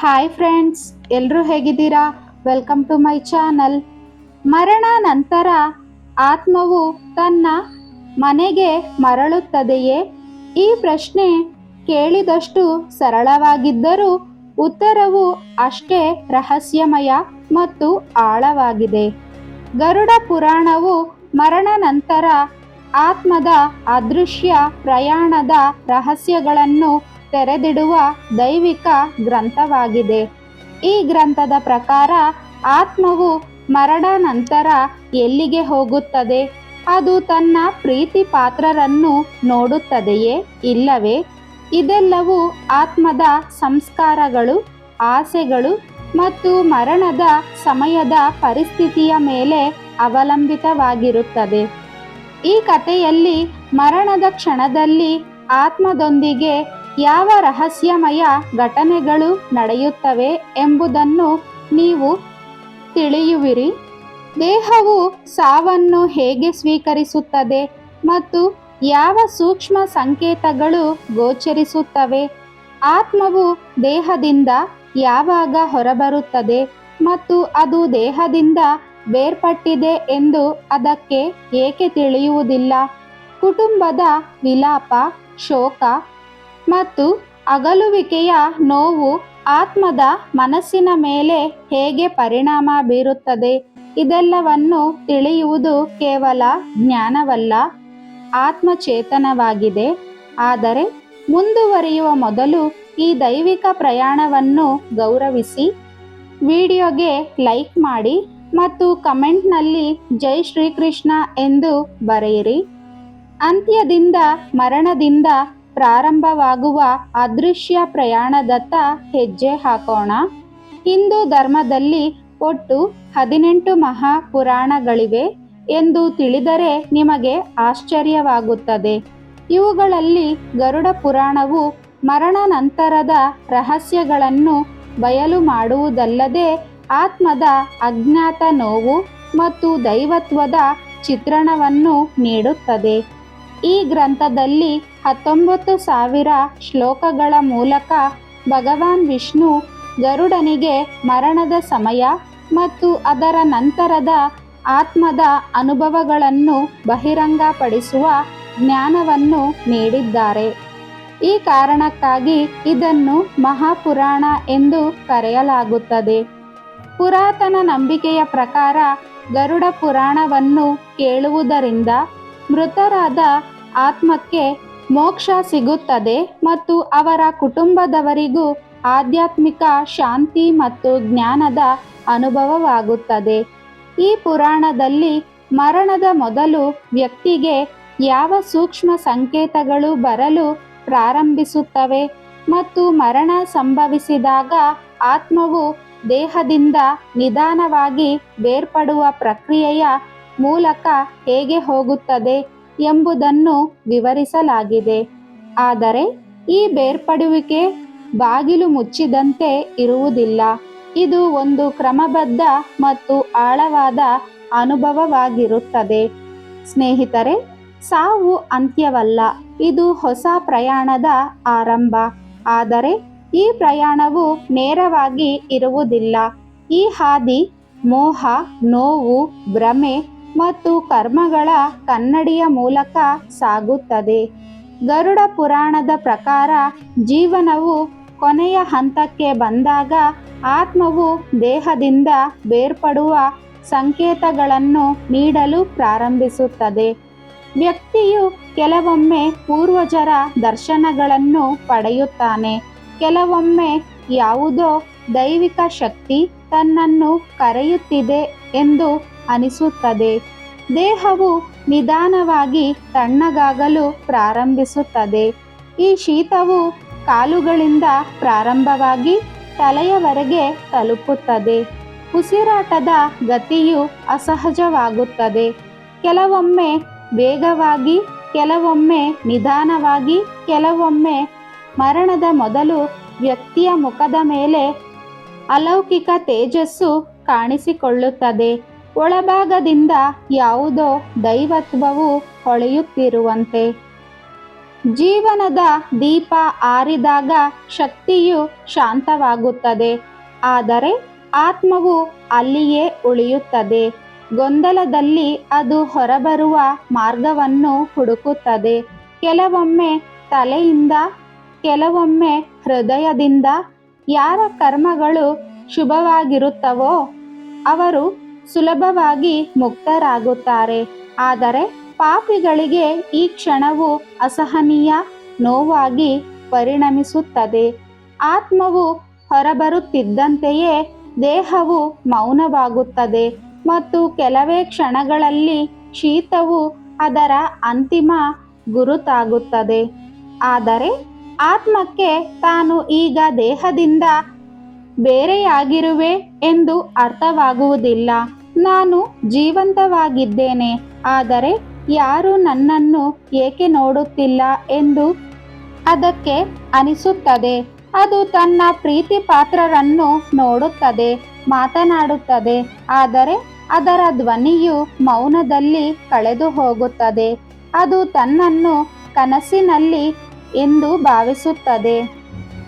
Hi friends ಎಲ್ಲರೂ ಹೇಗಿದ್ದೀರಾ? Welcome to my channel ಮರಣ ನಂತರ ಆತ್ಮವು ತನ್ನ ಮನೆಗೆ ಮರಳುತ್ತದೆಯೇ? ಈ ಪ್ರಶ್ನೆ ಕೇಳಿದಷ್ಟು ಸರಳವಾಗಿದ್ದರೂ ಉತ್ತರವು ಅಷ್ಟೇ ರಹಸ್ಯಮಯ ಮತ್ತು ಆಳವಾಗಿದೆ. ಗರುಡ ಪುರಾಣವು ಮರಣ ನಂತರ ಆತ್ಮದ ಅದೃಶ್ಯ ಪ್ರಯಾಣದ ರಹಸ್ಯಗಳನ್ನು ತೆರೆದಿಡುವ ದೈವಿಕ ಗ್ರಂಥವಾಗಿದೆ. ಈ ಗ್ರಂಥದ ಪ್ರಕಾರ ಆತ್ಮವು ಮರಣ ನಂತರ ಎಲ್ಲಿಗೆ ಹೋಗುತ್ತದೆ? ಅದು ತನ್ನ ಪ್ರೀತಿ ಪಾತ್ರರನ್ನು ನೋಡುತ್ತದೆಯೇ ಇಲ್ಲವೇ? ಇದೆಲ್ಲವೂ ಆತ್ಮದ ಸಂಸ್ಕಾರಗಳು, ಆಸೆಗಳು ಮತ್ತು ಮರಣದ ಸಮಯದ ಪರಿಸ್ಥಿತಿಯ ಮೇಲೆ ಅವಲಂಬಿತವಾಗಿರುತ್ತದೆ. ಈ ಕಥೆಯಲ್ಲಿ ಮರಣದ ಕ್ಷಣದಲ್ಲಿ ಆತ್ಮದೊಂದಿಗೆ ಯಾವ ರಹಸ್ಯಮಯ ಘಟನೆಗಳು ನಡೆಯುತ್ತವೆ ಎಂಬುದನ್ನು ನೀವು ತಿಳಿಯುವಿರಿ. ದೇಹವು ಸಾವನ್ನು ಹೇಗೆ ಸ್ವೀಕರಿಸುತ್ತದೆ ಮತ್ತು ಯಾವ ಸೂಕ್ಷ್ಮ ಸಂಕೇತಗಳು ಗೋಚರಿಸುತ್ತವೆ. ಆತ್ಮವು ದೇಹದಿಂದ ಯಾವಾಗ ಹೊರಬರುತ್ತದೆ ಮತ್ತು ಅದು ದೇಹದಿಂದ ಬೇರ್ಪಟ್ಟಿದೆ ಎಂದು ಅದಕ್ಕೆ ಏಕೆ ತಿಳಿಯುವುದಿಲ್ಲ. ಕುಟುಂಬದ ವಿಲಾಪ, ಶೋಕ ಮತ್ತು ಅಗಲುವಿಕೆಯ ನೋವು ಆತ್ಮದ ಮನಸ್ಸಿನ ಮೇಲೆ ಹೇಗೆ ಪರಿಣಾಮ ಬೀರುತ್ತದೆ ಇದೆಲ್ಲವನ್ನು ತಿಳಿಯುವುದು ಕೇವಲ ಜ್ಞಾನವಲ್ಲ, ಆತ್ಮಚೇತನವಾಗಿದೆ. ಆದರೆ ಮುಂದುವರಿಯುವ ಮೊದಲು ಈ ದೈವಿಕ ಪ್ರಯಾಣವನ್ನು ಗೌರವಿಸಿ, ವಿಡಿಯೋಗೆ ಲೈಕ್ ಮಾಡಿ ಮತ್ತು ಕಮೆಂಟ್ನಲ್ಲಿ ಜೈ ಶ್ರೀಕೃಷ್ಣ ಎಂದು ಬರೆಯಿರಿ. ಅಂತ್ಯದಿಂದ, ಮರಣದಿಂದ ಪ್ರಾರಂಭವಾಗುವ ಅದೃಶ್ಯ ಪ್ರಯಾಣದತ್ತ ಹೆಜ್ಜೆ ಹಾಕೋಣ. ಹಿಂದೂ ಧರ್ಮದಲ್ಲಿ ಒಟ್ಟು ಹದಿನೆಂಟು ಮಹಾಪುರಾಣಗಳಿವೆ ಎಂದು ತಿಳಿದರೆ ನಿಮಗೆ ಆಶ್ಚರ್ಯವಾಗುತ್ತದೆ. ಇವುಗಳಲ್ಲಿ ಗರುಡ ಪುರಾಣವು ಮರಣ ನಂತರದ ರಹಸ್ಯಗಳನ್ನು ಬಯಲು ಮಾಡುವುದಲ್ಲದೆ ಆತ್ಮದ ಅಜ್ಞಾತ ನೋವು ಮತ್ತು ದೈವತ್ವದ ಚಿತ್ರಣವನ್ನು ನೀಡುತ್ತದೆ. ಈ ಗ್ರಂಥದಲ್ಲಿ ಹತ್ತೊಂಬತ್ತು ಸಾವಿರ ಶ್ಲೋಕಗಳ ಮೂಲಕ ಭಗವಾನ್ ವಿಷ್ಣು ಗರುಡನಿಗೆ ಮರಣದ ಸಮಯ ಮತ್ತು ಅದರ ನಂತರದ ಆತ್ಮದ ಅನುಭವಗಳನ್ನು ಬಹಿರಂಗಪಡಿಸುವ ಜ್ಞಾನವನ್ನು ನೀಡಿದ್ದಾರೆ. ಈ ಕಾರಣಕ್ಕಾಗಿ ಇದನ್ನು ಮಹಾಪುರಾಣ ಎಂದು ಕರೆಯಲಾಗುತ್ತದೆ. ಪುರಾತನ ನಂಬಿಕೆಯ ಪ್ರಕಾರ ಗರುಡ ಪುರಾಣವನ್ನು ಕೇಳುವುದರಿಂದ ಮೃತರಾದ ಆತ್ಮಕ್ಕೆ ಮೋಕ್ಷ ಸಿಗುತ್ತದೆ ಮತ್ತು ಅವರ ಕುಟುಂಬದವರಿಗೂ ಆಧ್ಯಾತ್ಮಿಕ ಶಾಂತಿ ಮತ್ತು ಜ್ಞಾನದ ಅನುಭವವಾಗುತ್ತದೆ. ಈ ಪುರಾಣದಲ್ಲಿ ಮರಣದ ಮೊದಲು ವ್ಯಕ್ತಿಗೆ ಯಾವ ಸೂಕ್ಷ್ಮ ಸಂಕೇತಗಳು ಬರಲು ಪ್ರಾರಂಭಿಸುತ್ತವೆ ಮತ್ತು ಮರಣ ಸಂಭವಿಸಿದಾಗ ಆತ್ಮವು ದೇಹದಿಂದ ನಿಧಾನವಾಗಿ ಬೇರ್ಪಡುವ ಪ್ರಕ್ರಿಯೆಯ ಮೂಲಕ ಹೇಗೆ ಹೋಗುತ್ತದೆ? ಎಂಬುದನ್ನು ವಿವರಿಸಲಾಗಿದೆ. ಆದರೆ ಈ ಬೇರ್ಪಡುವಿಕೆ ಬಾಗಿಲು ಮುಚ್ಚಿದಂತೆ ಇರುವುದಿಲ್ಲ. ಇದು ಒಂದು ಕ್ರಮಬದ್ಧ ಮತ್ತು ಆಳವಾದ ಅನುಭವವಾಗಿರುತ್ತದೆ. ಸ್ನೇಹಿತರೆ, ಸಾವು ಅಂತ್ಯವಲ್ಲ, ಇದು ಹೊಸ ಪ್ರಯಾಣದ ಆರಂಭ. ಆದರೆ ಈ ಪ್ರಯಾಣವು ನೇರವಾಗಿ ಇರುವುದಿಲ್ಲ. ಈ ಹಾದಿ, ಮೋಹ, ನೋವು, ಭ್ರಮೆ ಮತ್ತು ಕರ್ಮಗಳ ಕನ್ನಡಿಯ ಮೂಲಕ ಸಾಗುತ್ತದೆ. ಗರುಡ ಪುರಾಣದ ಪ್ರಕಾರ ಜೀವನವು ಕೊನೆಯ ಹಂತಕ್ಕೆ ಬಂದಾಗ ಆತ್ಮವು ದೇಹದಿಂದ ಬೇರ್ಪಡುವ ಸಂಕೇತಗಳನ್ನು ನೀಡಲು ಪ್ರಾರಂಭಿಸುತ್ತದೆ. ವ್ಯಕ್ತಿಯು ಕೆಲವೊಮ್ಮೆ ಪೂರ್ವಜರ ದರ್ಶನಗಳನ್ನು ಪಡೆಯುತ್ತಾನೆ. ಕೆಲವೊಮ್ಮೆ ಯಾವುದೋ ದೈವಿಕ ಶಕ್ತಿ ತನ್ನನ್ನು ಕರೆಯುತ್ತಿದೆ ಎಂದು ಅನಿಸುತ್ತದೆ. ದೇಹವು ನಿಧಾನವಾಗಿ ತಣ್ಣಗಾಗಲು ಪ್ರಾರಂಭಿಸುತ್ತದೆ. ಈ ಶೀತವು ಕಾಲುಗಳಿಂದ ಪ್ರಾರಂಭವಾಗಿ ತಲೆಯವರೆಗೆ ತಲುಪುತ್ತದೆ. ಉಸಿರಾಟದ ಗತಿಯು ಅಸಹಜವಾಗುತ್ತದೆ. ಕೆಲವೊಮ್ಮೆ ವೇಗವಾಗಿ, ಕೆಲವೊಮ್ಮೆ ನಿಧಾನವಾಗಿ, ಕೆಲವೊಮ್ಮೆ ಮರಣದ ಮೊದಲು ವ್ಯಕ್ತಿಯ ಮುಖದ ಮೇಲೆ ಅಲೌಕಿಕ ತೇಜಸ್ಸು ಕಾಣಿಸಿಕೊಳ್ಳುತ್ತದೆ. ಒಳಭಾಗದಿಂದ ಯಾವುದೋ ದೈವತ್ವವು ಹೊಳೆಯುತ್ತಿರುವಂತೆ. ಜೀವನದ ದೀಪ ಆರಿದಾಗ ಶಕ್ತಿಯು ಶಾಂತವಾಗುತ್ತದೆ. ಆದರೆ ಆತ್ಮವು ಅಲ್ಲಿಯೇ ಉಳಿಯುತ್ತದೆ. ಗೊಂದಲದಲ್ಲಿ ಅದು ಹೊರಬರುವ ಮಾರ್ಗವನ್ನು ಹುಡುಕುತ್ತದೆ. ಕೆಲವೊಮ್ಮೆ ತಲೆಯಿಂದ, ಕೆಲವೊಮ್ಮೆ ಹೃದಯದಿಂದ ಯಾರ ಕರ್ಮಗಳು ಶುಭವಾಗಿರುತ್ತವೋ, ಅವರು ಸುಲಭವಾಗಿ ಮುಕ್ತರಾಗುತ್ತಾರೆ. ಆದರೆ ಪಾಪಿಗಳಿಗೆ ಈ ಕ್ಷಣವು ಅಸಹನೀಯ, ನೋವಾಗಿ ಪರಿಣಮಿಸುತ್ತದೆ. ಆತ್ಮವು ಹೊರಬರುತ್ತಿದ್ದಂತೆಯೇ ದೇಹವು ಮೌನವಾಗುತ್ತದೆ ಮತ್ತು ಕೆಲವೇ ಕ್ಷಣಗಳಲ್ಲಿ ಶೀತವು ಅದರ ಅಂತಿಮ ಗುರುತಾಗುತ್ತದೆ. ಆದರೆ ಆತ್ಮಕ್ಕೆ ತಾನು ಈಗ ದೇಹದಿಂದ ಬೇರೆಯಾಗಿರುವೆ ಎಂದು ಅರ್ಥವಾಗುವುದಿಲ್ಲ. ನಾನು ಜೀವಂತವಾಗಿದ್ದೇನೆ, ಆದರೆ ಯಾರೂ ನನ್ನನ್ನು ಏಕೆ ನೋಡುತ್ತಿಲ್ಲ ಎಂದು ಅದಕ್ಕೆ ಅನಿಸುತ್ತದೆ. ಅದು ತನ್ನ ಪ್ರೀತಿ ಪಾತ್ರರನ್ನು ನೋಡುತ್ತದೆ, ಮಾತನಾಡುತ್ತದೆ, ಆದರೆ ಅದರ ಧ್ವನಿಯು ಮೌನದಲ್ಲಿ ಕಳೆದು ಹೋಗುತ್ತದೆ. ಅದು ತನ್ನನ್ನು ಕನಸಿನಲ್ಲಿ ಎಂದು ಭಾವಿಸುತ್ತದೆ.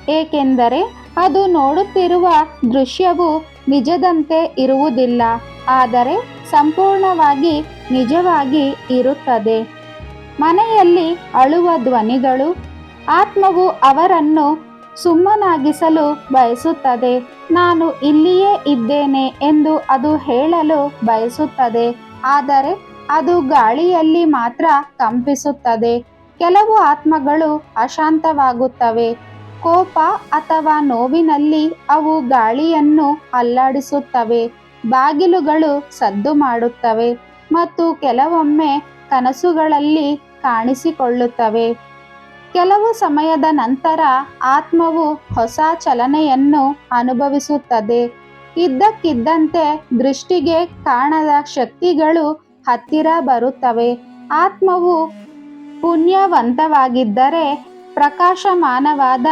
ಏಕೆಂದರೆ ಅದು ನೋಡುತ್ತಿರುವ ದೃಶ್ಯವು ನಿಜದಂತೆ ಇರುವುದಿಲ್ಲ. ಆದರೆ ಸಂಪೂರ್ಣವಾಗಿ ನಿಜವಾಗಿ ಇರುತ್ತದೆ. ಮನೆಯಲ್ಲಿ ಅಳುವ ಧ್ವನಿಗಳು ಆತ್ಮವು ಅವರನ್ನು ಸುಮ್ಮನಾಗಿಸಲು ಬಯಸುತ್ತದೆ. ನಾನು ಇಲ್ಲಿಯೇ ಇದ್ದೇನೆ ಎಂದು ಅದು ಹೇಳಲು ಬಯಸುತ್ತದೆ. ಆದರೆ ಅದು ಗಾಳಿಯಲ್ಲಿ ಮಾತ್ರ ಕಂಪಿಸುತ್ತದೆ. ಕೆಲವು ಆತ್ಮಗಳು ಅಶಾಂತವಾಗುತ್ತವೆ. ಕೋಪ ಅಥವಾ ನೋವಿನಲ್ಲಿ ಅವು ಗಾಳಿಯನ್ನು ಅಲ್ಲಾಡಿಸುತ್ತವೆ. ಬಾಗಿಲುಗಳು ಸದ್ದು ಮಾಡುತ್ತವೆ ಮತ್ತು ಕೆಲವೊಮ್ಮೆ ಕನಸುಗಳಲ್ಲಿ ಕಾಣಿಸಿಕೊಳ್ಳುತ್ತವೆ. ಕೆಲವು ಸಮಯದ ನಂತರ ಆತ್ಮವು ಹೊಸ ಚಲನೆಯನ್ನು ಅನುಭವಿಸುತ್ತದೆ. ಇದ್ದಕ್ಕಿದ್ದಂತೆ ದೃಷ್ಟಿಗೆ ಕಾಣದ ಶಕ್ತಿಗಳು ಹತ್ತಿರ ಬರುತ್ತವೆ. ಆತ್ಮವು ಪುಣ್ಯವಂತವಾಗಿದ್ದರೆ ಪ್ರಕಾಶಮಾನವಾದ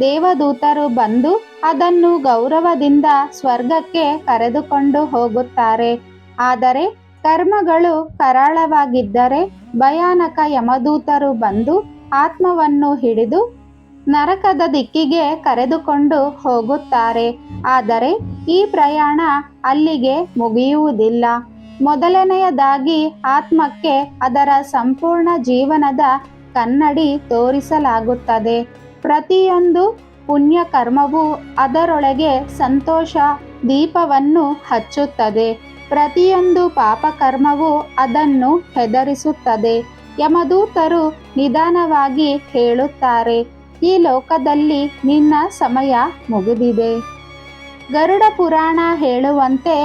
ದೇವದೂತರು ಬಂದು ಅದನ್ನು ಗೌರವದಿಂದ ಸ್ವರ್ಗಕ್ಕೆ ಕರೆದುಕೊಂಡು ಹೋಗುತ್ತಾರೆ. ಆದರೆ ಕರ್ಮಗಳು ಕರಾಳವಾಗಿದ್ದರೆ ಭಯಾನಕ ಯಮದೂತರು ಬಂದು ಆತ್ಮವನ್ನು ಹಿಡಿದು ನರಕದ ದಿಕ್ಕಿಗೆ ಕರೆದುಕೊಂಡು ಹೋಗುತ್ತಾರೆ. ಆದರೆ ಈ ಪ್ರಯಾಣ ಅಲ್ಲಿಗೆ ಮುಗಿಯುವುದಿಲ್ಲ. ಮೊದಲನೆಯದಾಗಿ ಆತ್ಮಕ್ಕೆ ಅದರ ಸಂಪೂರ್ಣ ಜೀವನದ ಕನ್ನಡಿ ತೋರಿಸಲಾಗುತ್ತದೆ. ಪ್ರತಿಯೊಂದು ಪುಣ್ಯ ಕರ್ಮವು ಅದರೊಳಗೆ ಸಂತೋಷ, ದೀಪವನ್ನು ಹಚ್ಚುತ್ತದೆ. ಪ್ರತಿಯೊಂದು ಪಾಪಕರ್ಮವು ಅದನ್ನು ಹೆದರಿಸುತ್ತದೆ ಯಮದೂತರು ನಿಧಾನವಾಗಿ ಹೇಳುತ್ತಾರೆ, ಈ ಲೋಕದಲ್ಲಿ ನಿನ್ನ ಸಮಯ ಮುಗಿದಿದೆ. ಗರುಡ ಪುರಾಣ ಹೇಳುವಂತೆ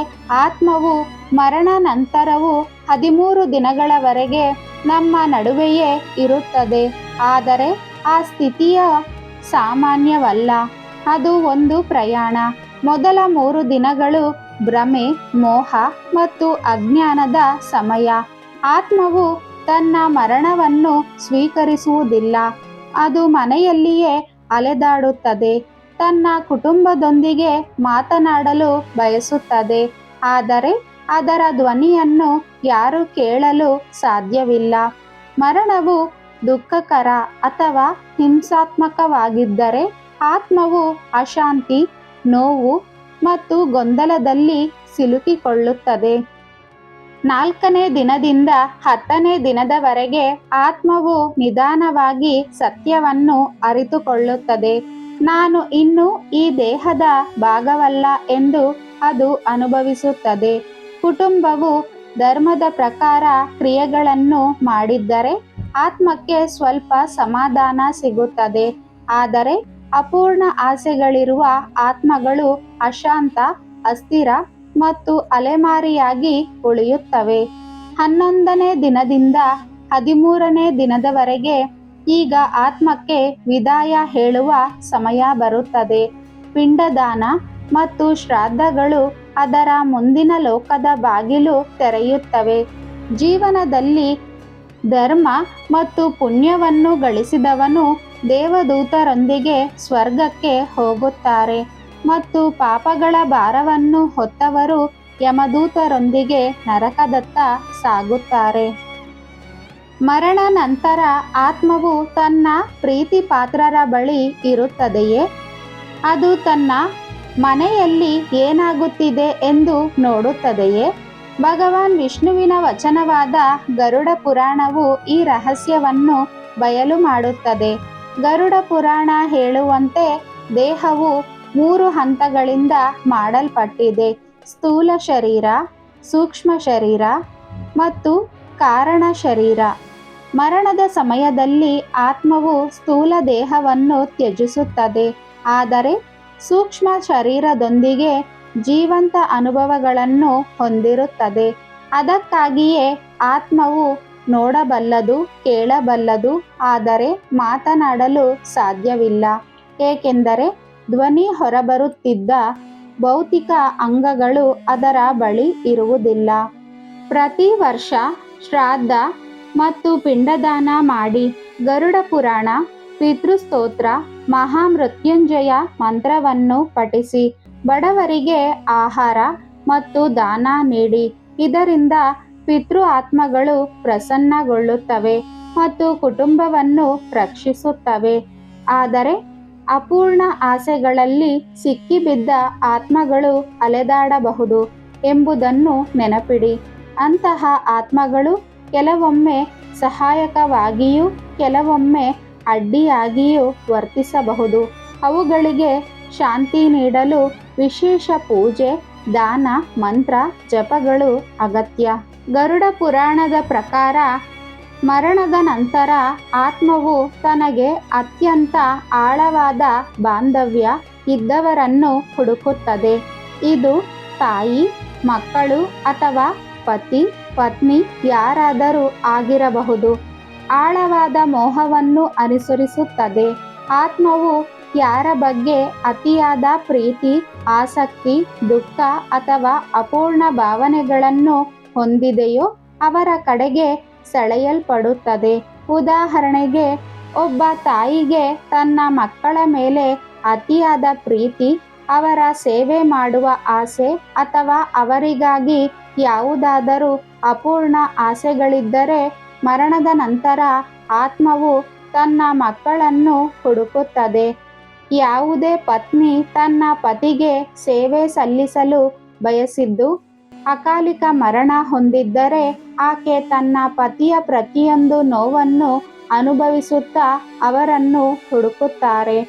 ಆತ್ಮವು ಮರಣ ನಂತರವೂ ಹದಿಮೂರು ದಿನಗಳವರೆಗೆ ನಮ್ಮ ನಡುವೆಯೇ ಇರುತ್ತದೆ. ಆದರೆ ಆ ಸ್ಥಿತಿಯ ಸಾಮಾನ್ಯವಲ್ಲ. ಅದು ಒಂದು ಪ್ರಯಾಣ. ಮೊದಲ ಮೂರು ದಿನಗಳು ಭ್ರಮೆ, ಮೋಹ ಮತ್ತು ಅಜ್ಞಾನದ ಸಮಯ. ಆತ್ಮವು ತನ್ನ ಮರಣವನ್ನು ಸ್ವೀಕರಿಸುವುದಿಲ್ಲ. ಅದು ಮನೆಯಲ್ಲಿಯೇ ಅಲೆದಾಡುತ್ತದೆ. ತನ್ನ ಕುಟುಂಬದೊಂದಿಗೆ ಮಾತನಾಡಲು ಬಯಸುತ್ತದೆ. ಆದರೆ ಅದರ ಧ್ವನಿಯನ್ನು ಯಾರು ಕೇಳಲು ಸಾಧ್ಯವಿಲ್ಲ. ಮರಣವು ದುಃಖಕರ ಅಥವಾ ಹಿಂಸಾತ್ಮಕವಾಗಿದ್ದರೆ ಆತ್ಮವು ಅಶಾಂತಿ, ನೋವು ಮತ್ತು ಗೊಂದಲದಲ್ಲಿ ಸಿಲುಕಿಕೊಳ್ಳುತ್ತದೆ. ನಾಲ್ಕನೇ ದಿನದಿಂದ ಹತ್ತನೇ ದಿನದವರೆಗೆ ಆತ್ಮವು ನಿಧಾನವಾಗಿ ಸತ್ಯವನ್ನು ಅರಿತುಕೊಳ್ಳುತ್ತದೆ. ನಾನು ಇನ್ನು ಈ ದೇಹದ ಭಾಗವಲ್ಲ ಎಂದು ಅದು ಅನುಭವಿಸುತ್ತದೆ. ಕುಟುಂಬವು ಧರ್ಮದ ಪ್ರಕಾರ ಕ್ರಿಯೆಗಳನ್ನು ಮಾಡಿದ್ದರೆ ಆತ್ಮಕ್ಕೆ ಸ್ವಲ್ಪ ಸಮಾಧಾನ ಸಿಗುತ್ತದೆ. ಆದರೆ ಅಪೂರ್ಣ ಆಸೆಗಳಿರುವ ಆತ್ಮಗಳು ಅಶಾಂತ, ಅಸ್ಥಿರ ಮತ್ತು ಅಲೆಮಾರಿಯಾಗಿ ಉಳಿಯುತ್ತವೆ. ಹನ್ನೊಂದನೇ ದಿನದಿಂದ ಹದಿಮೂರನೇ ದಿನದವರೆಗೆ ಈಗ ಆತ್ಮಕ್ಕೆ ವಿದಾಯ ಹೇಳುವ ಸಮಯ ಬರುತ್ತದೆ. ಪಿಂಡದಾನ ಮತ್ತು ಶ್ರಾದ್ದಗಳು ಅದರ ಮುಂದಿನ ಲೋಕದ ಬಾಗಿಲು ತೆರೆಯುತ್ತವೆ. ಜೀವನದಲ್ಲಿ ಧರ್ಮ ಮತ್ತು ಪುಣ್ಯವನ್ನು ಗಳಿಸಿದವನು ದೇವದೂತರೊಂದಿಗೆ ಸ್ವರ್ಗಕ್ಕೆ ಹೋಗುತ್ತಾರೆ ಮತ್ತು ಪಾಪಗಳ ಭಾರವನ್ನು ಹೊತ್ತವರು ಯಮದೂತರೊಂದಿಗೆ ನರಕದತ್ತ ಸಾಗುತ್ತಾರೆ. ಮರಣ ನಂತರ ಆತ್ಮವು ತನ್ನ ಪ್ರೀತಿ ಪಾತ್ರರ ಬಳಿ ಇರುತ್ತದೆಯೇ? ಅದು ತನ್ನ ಮನೆಯಲ್ಲಿ ಏನಾಗುತ್ತಿದೆ ಎಂದು ನೋಡುತ್ತದೆಯೇ? ಭಗವಾನ್ ವಿಷ್ಣುವಿನ ವಚನವಾದ ಗರುಡ ಪುರಾಣವು ಈ ರಹಸ್ಯವನ್ನು ಬಯಲು ಮಾಡುತ್ತದೆ. ಗರುಡ ಪುರಾಣ ಹೇಳುವಂತೆ ದೇಹವು ಮೂರು ಹಂತಗಳಿಂದ ಮಾಡಲ್ಪಟ್ಟಿದೆ. ಸ್ಥೂಲ ಶರೀರ, ಸೂಕ್ಷ್ಮ ಶರೀರ ಮತ್ತು ಕಾರಣ ಶರೀರ. ಮರಣದ ಸಮಯದಲ್ಲಿ ಆತ್ಮವು ಸ್ಥೂಲ ದೇಹವನ್ನು ತ್ಯಜಿಸುತ್ತದೆ. ಆದರೆ ಸೂಕ್ಷ್ಮ ಶರೀರದೊಂದಿಗೆ ಜೀವಂತ ಅನುಭವಗಳನ್ನು ಹೊಂದಿರುತ್ತದೆ. ಅದಕ್ಕಾಗಿಯೇ ಆತ್ಮವು ನೋಡಬಲ್ಲದು, ಕೇಳಬಲ್ಲದು, ಆದರೆ ಮಾತನಾಡಲು ಸಾಧ್ಯವಿಲ್ಲ. ಏಕೆಂದರೆ ಧ್ವನಿ ಹೊರಬರುತ್ತಿದ್ದ ಭೌತಿಕ ಅಂಗಗಳು ಅದರ ಬಳಿ ಇರುವುದಿಲ್ಲ. ಪ್ರತಿ ವರ್ಷ ಶ್ರಾದ್ದ ಮತ್ತು ಪಿಂಡದಾನ ಮಾಡಿ ಗರುಡ ಪುರಾಣ, ಪಿತೃಸ್ತೋತ್ರ, ಮಹಾಮೃತ್ಯುಂಜಯ ಮಂತ್ರವನ್ನು ಪಠಿಸಿ ಬಡವರಿಗೆ ಆಹಾರ ಮತ್ತು ದಾನ ನೀಡಿ. ಇದರಿಂದ ಪಿತೃ ಆತ್ಮಗಳು ಪ್ರಸನ್ನಗೊಳ್ಳುತ್ತವೆ ಮತ್ತು ಕುಟುಂಬವನ್ನು ರಕ್ಷಿಸುತ್ತವೆ. ಆದರೆ ಅಪೂರ್ಣ ಆಸೆಗಳಲ್ಲಿ ಸಿಕ್ಕಿಬಿದ್ದ ಆತ್ಮಗಳು ಅಲೆದಾಡಬಹುದು ಎಂಬುದನ್ನು ನೆನಪಿಡಿ. ಅಂತಹ ಆತ್ಮಗಳು ಕೆಲವೊಮ್ಮೆ ಸಹಾಯಕವಾಗಿಯೂ ಕೆಲವೊಮ್ಮೆ ಅಡ್ಡಿಯಾಗಿಯೂ ವರ್ತಿಸಬಹುದು. ಅವುಗಳಿಗೆ ಶಾಂತಿ ನೀಡಲು ವಿಶೇಷ ಪೂಜೆ, ದಾನ, ಮಂತ್ರ, ಜಪಗಳು ಅಗತ್ಯ. ಗರುಡ ಪುರಾಣದ ಪ್ರಕಾರ ಮರಣದ ನಂತರ ಆತ್ಮವು ತನಗೆ ಅತ್ಯಂತ ಆಳವಾದ ಬಾಂಧವ್ಯ ಇದ್ದವರನ್ನು ಹುಡುಕುತ್ತದೆ. ಇದು ತಾಯಿ, ಮಕ್ಕಳು ಅಥವಾ ಪತಿ, ಪತ್ನಿ ಯಾರಾದರೂ ಆಗಿರಬಹುದು. ಆಳವಾದ ಮೋಹವನ್ನು ಅನುಸರಿಸುತ್ತದೆ. ಆತ್ಮವು ಯಾರ ಬಗ್ಗೆ ಅತಿಯಾದ ಪ್ರೀತಿ, ಆಸಕ್ತಿ, ದುಃಖ ಅಥವಾ ಅಪೂರ್ಣ ಭಾವನೆಗಳನ್ನು ಹೊಂದಿದೆಯೋ ಅವರ ಕಡೆಗೆ ಸೆಳೆಯಲ್ಪಡುತ್ತದೆ. ಉದಾಹರಣೆಗೆ, ಒಬ್ಬ ತಾಯಿಗೆ ತನ್ನ ಮಕ್ಕಳ ಮೇಲೆ ಅತಿಯಾದ ಪ್ರೀತಿ, ಅವರ ಸೇವೆ ಮಾಡುವ ಆಸೆ ಅಥವಾ ಅವರಿಗಾಗಿ ಯಾವುದಾದರೂ ಅಪೂರ್ಣ ಆಸೆಗಳಿದ್ದರೆ ಮರಣದ ನಂತರ ಆತ್ಮವು ತನ್ನ ಮಕ್ಕಳನ್ನು ಹುಡುಕುತ್ತದೆ. ಯಾವುದೇ ಪತ್ನಿ ತನ್ನ ಪತಿಗೆ ಸೇವೆ ಸಲ್ಲಿಸಲು ಬಯಸಿದ್ದು, ಅಕಾಲಿಕ ಮರಣ ಹೊಂದಿದ್ದರೆ ಆಕೆ ತನ್ನ ಪತಿಯ ಪ್ರತಿಯೊಂದು ನೋವನ್ನು ಅನುಭವಿಸುತ್ತಾ ಅವರನ್ನು ಹುಡುಕುತ್ತಾರೆ.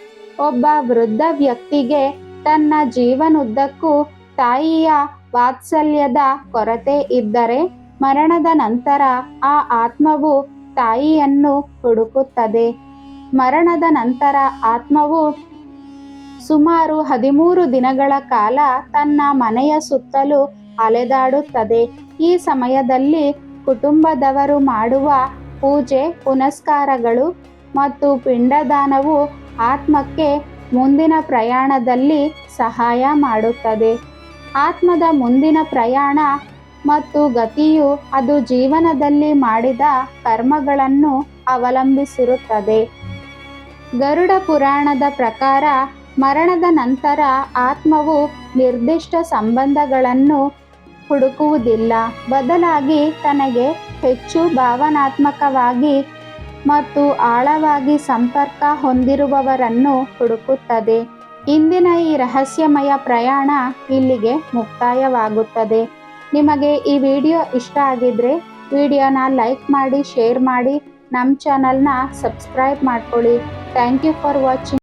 ಒಬ್ಬ ವೃದ್ಧ ವ್ಯಕ್ತಿಗೆ ತನ್ನ ಜೀವನುದ್ದಕ್ಕೂ ತಾಯಿಯ ವಾತ್ಸಲ್ಯದ ಕೊರತೆ ಇದ್ದರೆ, ಮರಣದ ನಂತರ ಆ ಆತ್ಮವು ತಾಯಿಯನ್ನು ಹುಡುಕುತ್ತದೆ. ಮರಣದ ನಂತರ ಆತ್ಮವು ಸುಮಾರು ಹದಿಮೂರು ದಿನಗಳ ಕಾಲ ತನ್ನ ಮನೆಯ ಸುತ್ತಲೂ ಅಲೆದಾಡುತ್ತದೆ. ಈ ಸಮಯದಲ್ಲಿ ಕುಟುಂಬದವರು ಮಾಡುವ ಪೂಜೆ, ಪುನಸ್ಕಾರಗಳು ಮತ್ತು ಪಿಂಡದಾನವು ಆತ್ಮಕ್ಕೆ ಮುಂದಿನ ಪ್ರಯಾಣದಲ್ಲಿ ಸಹಾಯ ಮಾಡುತ್ತದೆ. ಆತ್ಮದ ಮುಂದಿನ ಪ್ರಯಾಣ ಮತ್ತು ಗತಿಯು ಅದು ಜೀವನದಲ್ಲಿ ಮಾಡಿದ ಕರ್ಮಗಳನ್ನು ಅವಲಂಬಿಸಿರುತ್ತದೆ. ಗರುಡ ಪುರಾಣದ ಪ್ರಕಾರ ಮರಣದ ನಂತರ ಆತ್ಮವು ನಿರ್ದಿಷ್ಟ ಸಂಬಂಧಗಳನ್ನು ಹುಡುಕುವುದಿಲ್ಲ. ಬದಲಾಗಿ ತನಗೆ ಹೆಚ್ಚು ಭಾವನಾತ್ಮಕವಾಗಿ ಮತ್ತು ಆಳವಾಗಿ ಸಂಪರ್ಕ ಹೊಂದಿರುವವರನ್ನು ಹುಡುಕುತ್ತದೆ. ಇಂದಿನ ಈ ರಹಸ್ಯಮಯ ಪ್ರಯಾಣ ಇಲ್ಲಿಗೆ ಮುಕ್ತಾಯವಾಗುತ್ತದೆ. ನಿಮಗೆ ಈ ವಿಡಿಯೋ ಇಷ್ಟ ಆಗಿದ್ರೆ ವಿಡಿಯೋನ ಲೈಕ್ ಮಾಡಿ, ಶೇರ್ ಮಾಡಿ, ನಮ್ಮ ಚಾನಲ್ನ ಸಬ್ಸ್ಕ್ರೈಬ್ ಮಾಡ್ಕೊಳ್ಳಿ. Thank you for watching.